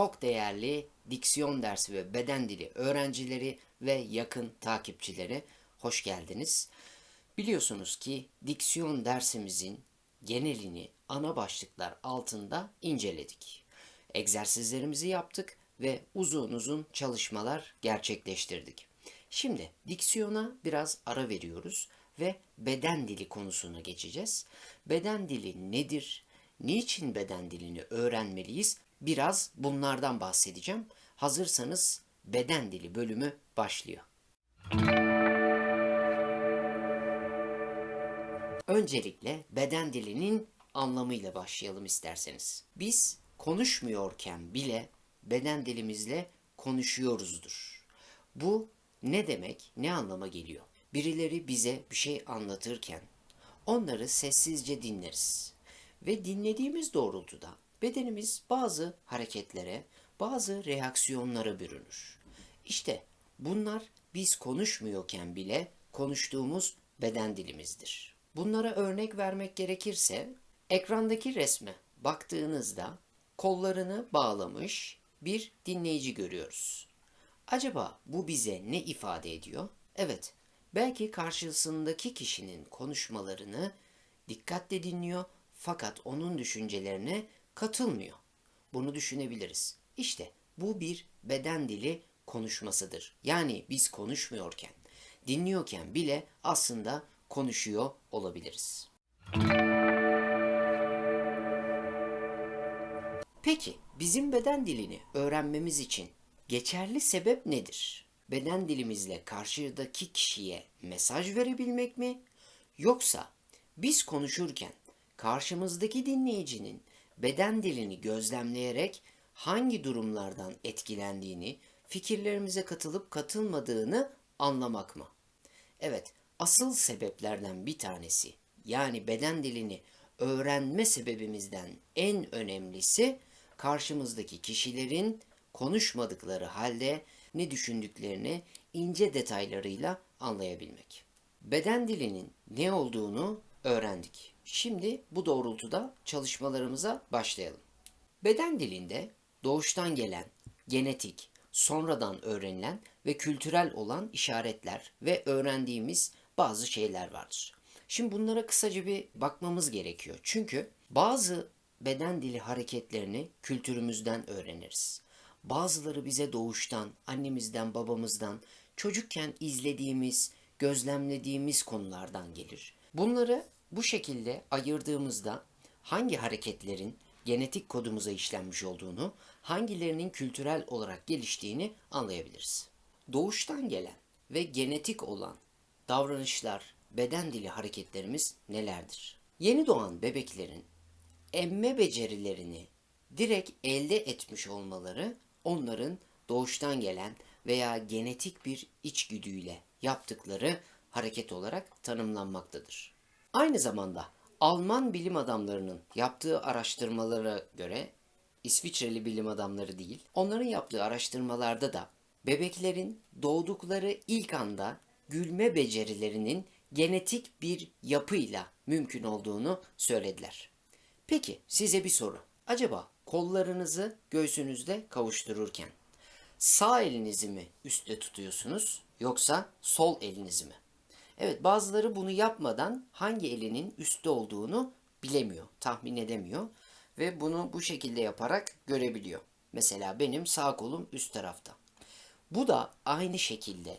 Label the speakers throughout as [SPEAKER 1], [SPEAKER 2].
[SPEAKER 1] çok değerli diksiyon dersi ve beden dili öğrencileri ve yakın takipçileri hoş geldiniz. Biliyorsunuz ki diksiyon dersimizin genelini ana başlıklar altında inceledik. Egzersizlerimizi yaptık ve uzun uzun çalışmalar gerçekleştirdik. Şimdi diksiyona biraz ara veriyoruz ve beden dili konusuna geçeceğiz. Beden dili nedir? Niçin beden dilini öğrenmeliyiz? Biraz bunlardan bahsedeceğim. Hazırsanız beden dili bölümü başlıyor. Öncelikle beden dilinin anlamıyla başlayalım isterseniz. Biz konuşmuyorken bile beden dilimizle konuşuyoruzdur. Bu ne demek, ne anlama geliyor? Birileri bize bir şey anlatırken onları sessizce dinleriz. Ve dinlediğimiz doğrultuda bedenimiz bazı hareketlere, bazı reaksiyonlara bürünür. İşte bunlar biz konuşmuyorken bile konuştuğumuz beden dilimizdir. Bunlara örnek vermek gerekirse ekrandaki resme baktığınızda kollarını bağlamış bir dinleyici görüyoruz. Acaba bu bize ne ifade ediyor? Evet, belki karşısındaki kişinin konuşmalarını dikkatle dinliyor fakat onun düşüncelerine katılmıyor. Bunu düşünebiliriz. İşte bu bir beden dili konuşmasıdır. Yani biz konuşmuyorken, dinliyorken bile aslında konuşuyor olabiliriz. Peki bizim beden dilini öğrenmemiz için geçerli sebep nedir? Beden dilimizle karşıdaki kişiye mesaj verebilmek mi? Yoksa biz konuşurken karşımızdaki dinleyicinin beden dilini gözlemleyerek hangi durumlardan etkilendiğini, fikirlerimize katılıp katılmadığını anlamak mı? Evet, asıl sebeplerden bir tanesi yani beden dilini öğrenme sebebimizden en önemlisi karşımızdaki kişilerin konuşmadıkları halde ne düşündüklerini ince detaylarıyla anlayabilmek. Beden dilinin ne olduğunu öğrendik. Şimdi bu doğrultuda çalışmalarımıza başlayalım. Beden dilinde doğuştan gelen, genetik, sonradan öğrenilen ve kültürel olan işaretler ve öğrendiğimiz bazı şeyler vardır. Şimdi bunlara kısaca bir bakmamız gerekiyor. Çünkü bazı beden dili hareketlerini kültürümüzden öğreniriz. Bazıları bize doğuştan, annemizden, babamızdan, çocukken izlediğimiz, gözlemlediğimiz konulardan gelir. Bunları bu şekilde ayırdığımızda hangi hareketlerin genetik kodumuza işlenmiş olduğunu, hangilerinin kültürel olarak geliştiğini anlayabiliriz. Doğuştan gelen ve genetik olan davranışlar, beden dili hareketlerimiz nelerdir? Yeni doğan bebeklerin emme becerilerini direkt elde etmiş olmaları onların doğuştan gelen veya genetik bir içgüdüyle yaptıkları hareket olarak tanımlanmaktadır. Aynı zamanda Alman bilim adamlarının yaptığı araştırmalara göre İsviçreli bilim adamları değil, onların yaptığı araştırmalarda da bebeklerin doğdukları ilk anda gülme becerilerinin genetik bir yapıyla mümkün olduğunu söylediler. Peki size bir soru. Acaba kollarınızı göğsünüzde kavuştururken sağ elinizi mi üstte tutuyorsunuz yoksa sol elinizi mi? Evet bazıları bunu yapmadan hangi elinin üstte olduğunu bilemiyor, tahmin edemiyor ve bunu bu şekilde yaparak görebiliyor. Mesela benim sağ kolum üst tarafta. Bu da aynı şekilde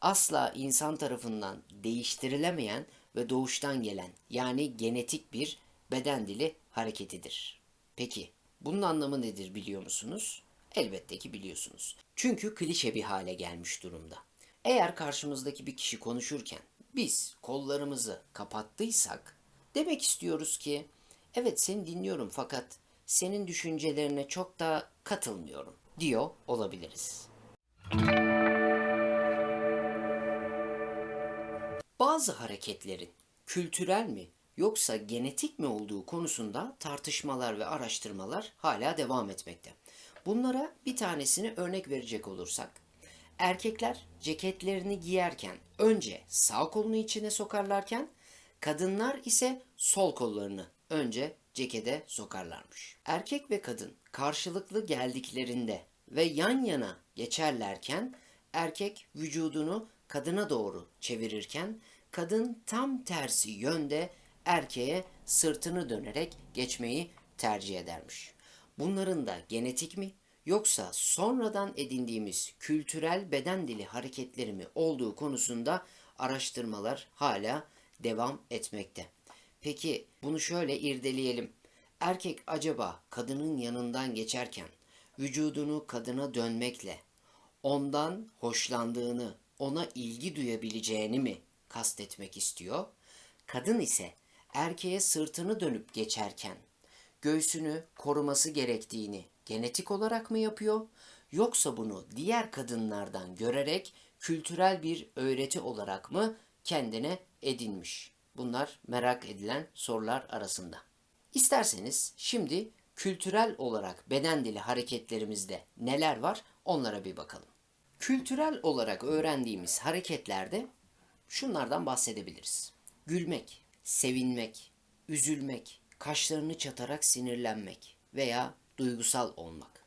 [SPEAKER 1] asla insan tarafından değiştirilemeyen ve doğuştan gelen yani genetik bir beden dili hareketidir. Peki bunun anlamı nedir biliyor musunuz? Elbette ki biliyorsunuz. Çünkü klişe bir hale gelmiş durumda. Eğer karşımızdaki bir kişi konuşurken biz kollarımızı kapattıysak demek istiyoruz ki evet seni dinliyorum fakat senin düşüncelerine çok da katılmıyorum diyor olabiliriz. Bazı hareketlerin kültürel mi yoksa genetik mi olduğu konusunda tartışmalar ve araştırmalar hala devam etmekte. Bunlara bir tanesini örnek verecek olursak, erkekler ceketlerini giyerken önce sağ kolunu içine sokarlarken, kadınlar ise sol kollarını önce cekete sokarlarmış. Erkek ve kadın karşılıklı geldiklerinde ve yan yana geçerlerken erkek vücudunu kadına doğru çevirirken kadın tam tersi yönde erkeğe sırtını dönerek geçmeyi tercih edermiş. Bunların da genetik mi yoksa sonradan edindiğimiz kültürel beden dili hareketleri mi olduğu konusunda araştırmalar hala devam etmekte. Peki bunu şöyle irdeleyelim. Erkek acaba kadının yanından geçerken vücudunu kadına dönmekle ondan hoşlandığını, ona ilgi duyabileceğini mi kastetmek istiyor? Kadın ise erkeğe sırtını dönüp geçerken göğsünü koruması gerektiğini genetik olarak mı yapıyor? Yoksa bunu diğer kadınlardan görerek kültürel bir öğreti olarak mı kendine edinmiş? Bunlar merak edilen sorular arasında. İsterseniz şimdi kültürel olarak beden dili hareketlerimizde neler var onlara bir bakalım. Kültürel olarak öğrendiğimiz hareketlerde şunlardan bahsedebiliriz. Gülmek, sevinmek, üzülmek, kaşlarını çatarak sinirlenmek veya duygusal olmak.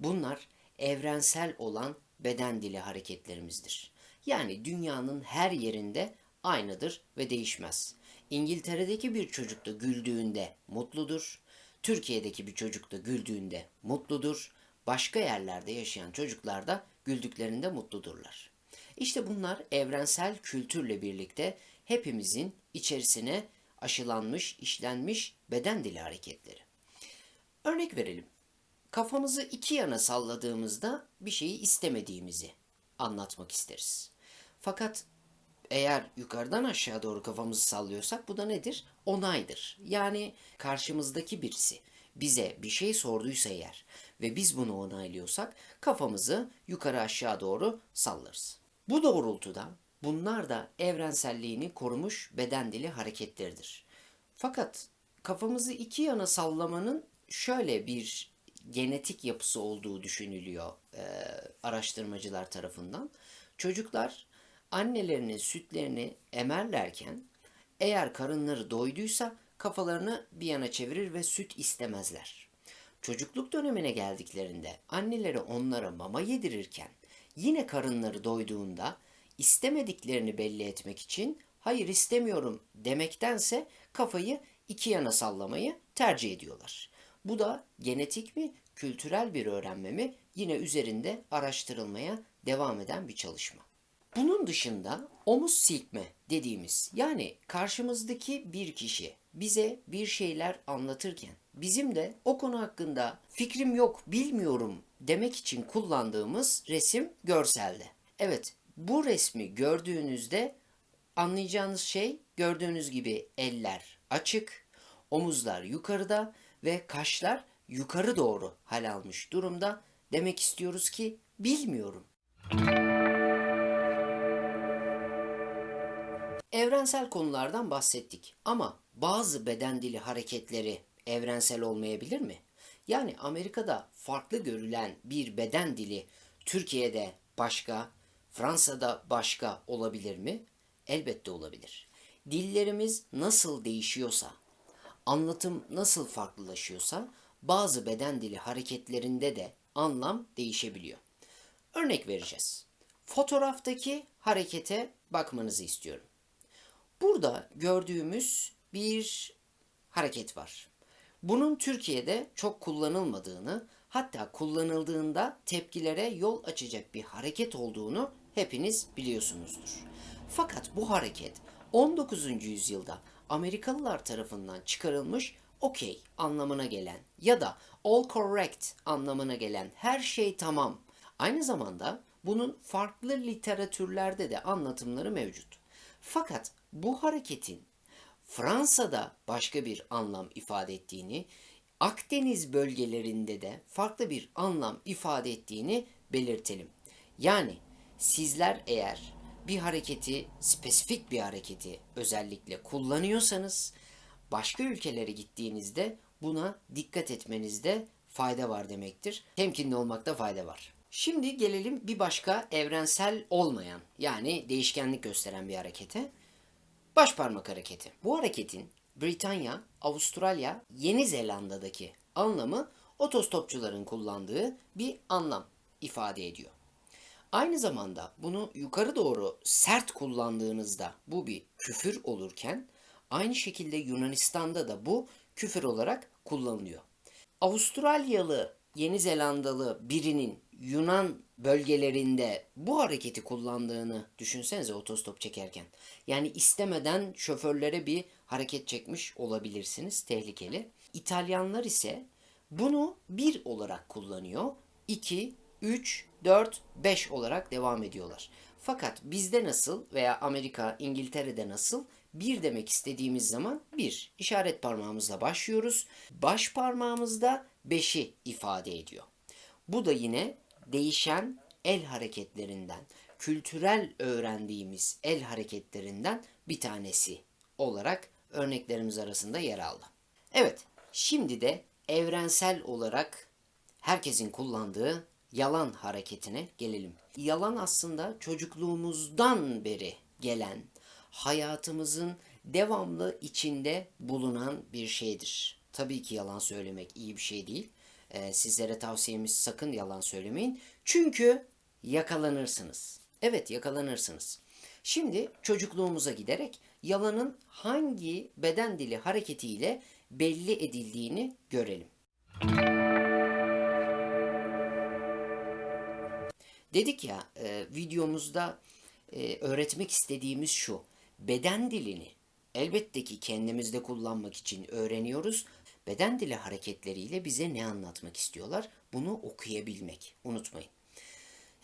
[SPEAKER 1] Bunlar evrensel olan beden dili hareketlerimizdir. Yani dünyanın her yerinde aynıdır ve değişmez. İngiltere'deki bir çocuk da güldüğünde mutludur. Türkiye'deki bir çocuk da güldüğünde mutludur. Başka yerlerde yaşayan çocuklar da güldüklerinde mutludurlar. İşte bunlar evrensel kültürle birlikte hepimizin içerisine aşılanmış, işlenmiş beden dili hareketleri. Örnek verelim. Kafamızı iki yana salladığımızda bir şeyi istemediğimizi anlatmak isteriz. Fakat eğer yukarıdan aşağı doğru kafamızı sallıyorsak bu da nedir? Onaydır. Yani karşımızdaki birisi bize bir şey sorduysa eğer ve biz bunu onaylıyorsak kafamızı yukarı aşağı doğru sallarız. Bu doğrultuda bunlar da evrenselliğini korumuş beden dili hareketleridir. Fakat kafamızı iki yana sallamanın şöyle bir genetik yapısı olduğu düşünülüyor e, araştırmacılar tarafından. Çocuklar annelerinin sütlerini emerlerken eğer karınları doyduysa kafalarını bir yana çevirir ve süt istemezler. Çocukluk dönemine geldiklerinde anneleri onlara mama yedirirken yine karınları doyduğunda istemediklerini belli etmek için hayır istemiyorum demektense kafayı iki yana sallamayı tercih ediyorlar. Bu da genetik mi, kültürel bir öğrenme mi yine üzerinde araştırılmaya devam eden bir çalışma. Bunun dışında omuz silkme dediğimiz yani karşımızdaki bir kişi bize bir şeyler anlatırken bizim de o konu hakkında fikrim yok, bilmiyorum demek için kullandığımız resim görselde. Evet, bu resmi gördüğünüzde anlayacağınız şey gördüğünüz gibi eller açık, omuzlar yukarıda ve kaşlar yukarı doğru hal almış durumda. Demek istiyoruz ki bilmiyorum. Evrensel konulardan bahsettik ama bazı beden dili hareketleri evrensel olmayabilir mi? Yani Amerika'da farklı görülen bir beden dili Türkiye'de başka, Fransa'da başka olabilir mi? Elbette olabilir. Dillerimiz nasıl değişiyorsa, anlatım nasıl farklılaşıyorsa bazı beden dili hareketlerinde de anlam değişebiliyor. Örnek vereceğiz. Fotoğraftaki harekete bakmanızı istiyorum. Burada gördüğümüz bir hareket var. Bunun Türkiye'de çok kullanılmadığını, hatta kullanıldığında tepkilere yol açacak bir hareket olduğunu hepiniz biliyorsunuzdur. Fakat bu hareket 19. yüzyılda Amerikalılar tarafından çıkarılmış okey anlamına gelen ya da all correct anlamına gelen her şey tamam. Aynı zamanda bunun farklı literatürlerde de anlatımları mevcut. Fakat bu hareketin Fransa'da başka bir anlam ifade ettiğini, Akdeniz bölgelerinde de farklı bir anlam ifade ettiğini belirtelim. Yani sizler eğer bir hareketi, spesifik bir hareketi özellikle kullanıyorsanız başka ülkelere gittiğinizde buna dikkat etmenizde fayda var demektir. Temkinli olmakta fayda var. Şimdi gelelim bir başka evrensel olmayan yani değişkenlik gösteren bir harekete. Baş parmak hareketi. Bu hareketin Britanya, Avustralya, Yeni Zelanda'daki anlamı otostopçuların kullandığı bir anlam ifade ediyor. Aynı zamanda bunu yukarı doğru sert kullandığınızda bu bir küfür olurken aynı şekilde Yunanistan'da da bu küfür olarak kullanılıyor. Avustralyalı, Yeni Zelandalı birinin Yunan bölgelerinde bu hareketi kullandığını düşünsenize otostop çekerken. Yani istemeden şoförlere bir hareket çekmiş olabilirsiniz. Tehlikeli. İtalyanlar ise bunu bir olarak kullanıyor. 2, 3, 4, 5 olarak devam ediyorlar. Fakat bizde nasıl veya Amerika, İngiltere'de nasıl bir demek istediğimiz zaman bir işaret parmağımızla başlıyoruz. Baş parmağımızda 5'i ifade ediyor. Bu da yine değişen el hareketlerinden, kültürel öğrendiğimiz el hareketlerinden bir tanesi olarak örneklerimiz arasında yer aldı. Evet, şimdi de evrensel olarak herkesin kullandığı yalan hareketine gelelim. Yalan aslında çocukluğumuzdan beri gelen, hayatımızın devamlı içinde bulunan bir şeydir. Tabii ki yalan söylemek iyi bir şey değil. Ee, sizlere tavsiyemiz sakın yalan söylemeyin. Çünkü yakalanırsınız. Evet yakalanırsınız. Şimdi çocukluğumuza giderek yalanın hangi beden dili hareketiyle belli edildiğini görelim. Dedik ya e, videomuzda e, öğretmek istediğimiz şu. Beden dilini elbette ki kendimizde kullanmak için öğreniyoruz. Beden dili hareketleriyle bize ne anlatmak istiyorlar? Bunu okuyabilmek. Unutmayın.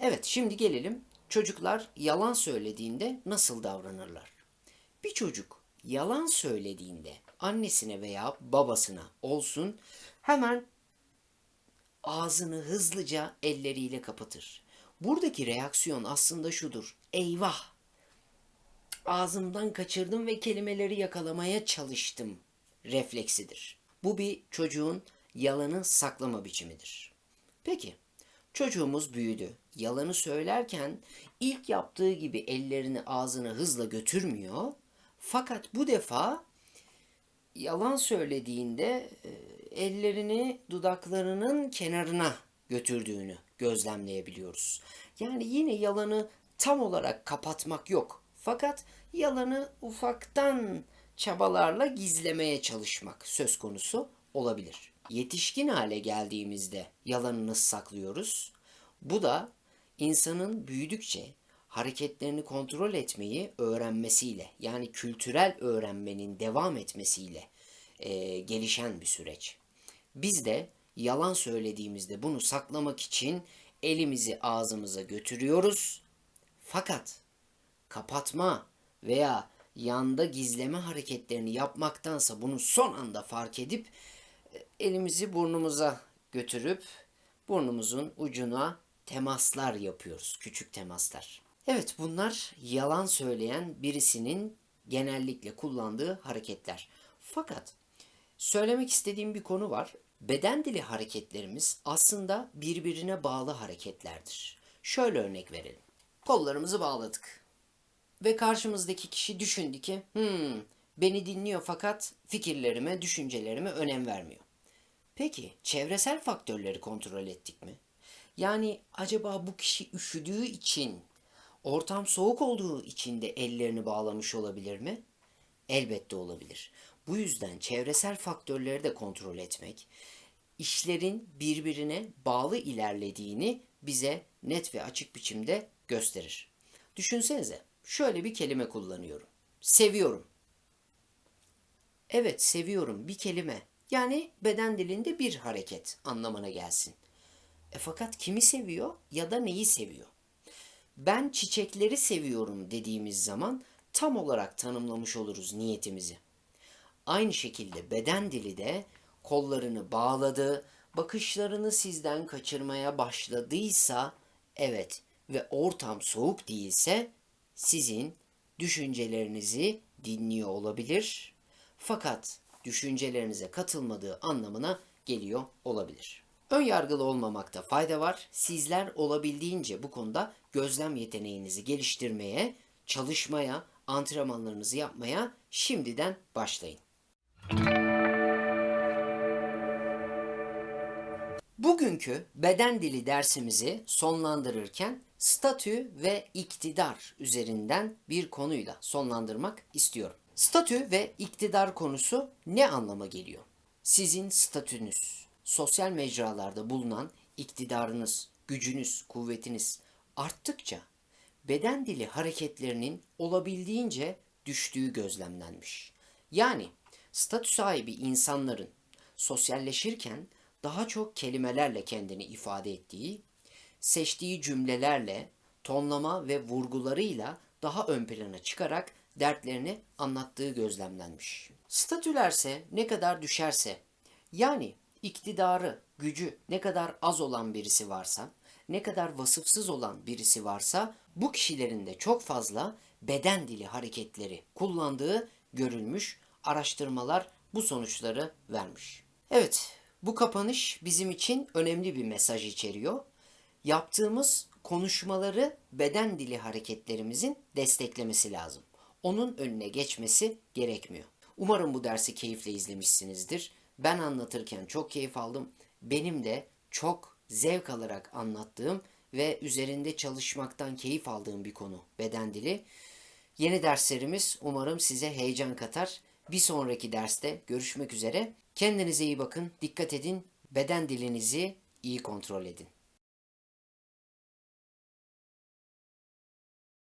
[SPEAKER 1] Evet şimdi gelelim çocuklar yalan söylediğinde nasıl davranırlar? Bir çocuk yalan söylediğinde annesine veya babasına olsun hemen ağzını hızlıca elleriyle kapatır. Buradaki reaksiyon aslında şudur. Eyvah! Ağzımdan kaçırdım ve kelimeleri yakalamaya çalıştım refleksidir. Bu bir çocuğun yalanı saklama biçimidir. Peki, çocuğumuz büyüdü. Yalanı söylerken ilk yaptığı gibi ellerini ağzına hızla götürmüyor. Fakat bu defa yalan söylediğinde e, ellerini dudaklarının kenarına götürdüğünü gözlemleyebiliyoruz. Yani yine yalanı tam olarak kapatmak yok. Fakat yalanı ufaktan çabalarla gizlemeye çalışmak söz konusu olabilir. Yetişkin hale geldiğimizde yalanı nasıl saklıyoruz? Bu da insanın büyüdükçe hareketlerini kontrol etmeyi öğrenmesiyle yani kültürel öğrenmenin devam etmesiyle e, gelişen bir süreç. Biz de yalan söylediğimizde bunu saklamak için elimizi ağzımıza götürüyoruz. Fakat kapatma veya yanda gizleme hareketlerini yapmaktansa bunu son anda fark edip e, elimizi burnumuza götürüp burnumuzun ucuna temaslar yapıyoruz. Küçük temaslar. Evet bunlar yalan söyleyen birisinin genellikle kullandığı hareketler. Fakat söylemek istediğim bir konu var. Beden dili hareketlerimiz aslında birbirine bağlı hareketlerdir. Şöyle örnek verelim. Kollarımızı bağladık. Ve karşımızdaki kişi düşündü ki, hmm, beni dinliyor fakat fikirlerime, düşüncelerime önem vermiyor. Peki çevresel faktörleri kontrol ettik mi? Yani acaba bu kişi üşüdüğü için, ortam soğuk olduğu için de ellerini bağlamış olabilir mi? Elbette olabilir. Bu yüzden çevresel faktörleri de kontrol etmek, işlerin birbirine bağlı ilerlediğini bize net ve açık biçimde gösterir. Düşünsenize, şöyle bir kelime kullanıyorum. Seviyorum. Evet, seviyorum bir kelime. Yani beden dilinde bir hareket anlamına gelsin. E fakat kimi seviyor ya da neyi seviyor? Ben çiçekleri seviyorum dediğimiz zaman tam olarak tanımlamış oluruz niyetimizi. Aynı şekilde beden dili de kollarını bağladı, bakışlarını sizden kaçırmaya başladıysa evet ve ortam soğuk değilse sizin düşüncelerinizi dinliyor olabilir. Fakat düşüncelerinize katılmadığı anlamına geliyor olabilir. Ön yargılı olmamakta fayda var. Sizler olabildiğince bu konuda gözlem yeteneğinizi geliştirmeye, çalışmaya, antrenmanlarınızı yapmaya şimdiden başlayın. Bugünkü beden dili dersimizi sonlandırırken statü ve iktidar üzerinden bir konuyla sonlandırmak istiyorum. Statü ve iktidar konusu ne anlama geliyor? Sizin statünüz, sosyal mecralarda bulunan iktidarınız, gücünüz, kuvvetiniz arttıkça beden dili hareketlerinin olabildiğince düştüğü gözlemlenmiş. Yani statü sahibi insanların sosyalleşirken daha çok kelimelerle kendini ifade ettiği, seçtiği cümlelerle, tonlama ve vurgularıyla daha ön plana çıkarak dertlerini anlattığı gözlemlenmiş. Statülerse ne kadar düşerse, yani iktidarı, gücü ne kadar az olan birisi varsa, ne kadar vasıfsız olan birisi varsa bu kişilerin de çok fazla beden dili hareketleri kullandığı görülmüş. Araştırmalar bu sonuçları vermiş. Evet, bu kapanış bizim için önemli bir mesaj içeriyor. Yaptığımız konuşmaları beden dili hareketlerimizin desteklemesi lazım. Onun önüne geçmesi gerekmiyor. Umarım bu dersi keyifle izlemişsinizdir. Ben anlatırken çok keyif aldım. Benim de çok zevk alarak anlattığım ve üzerinde çalışmaktan keyif aldığım bir konu beden dili. Yeni derslerimiz umarım size heyecan katar. Bir sonraki derste görüşmek üzere. Kendinize iyi bakın, dikkat edin, beden dilinizi iyi kontrol edin.